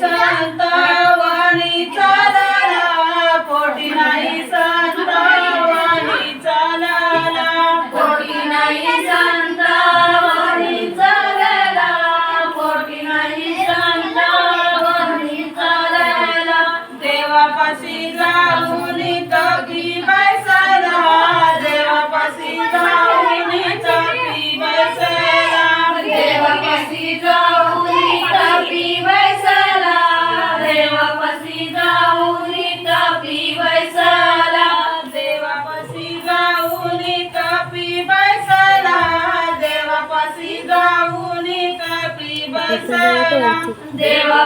संत वाणीचा देवा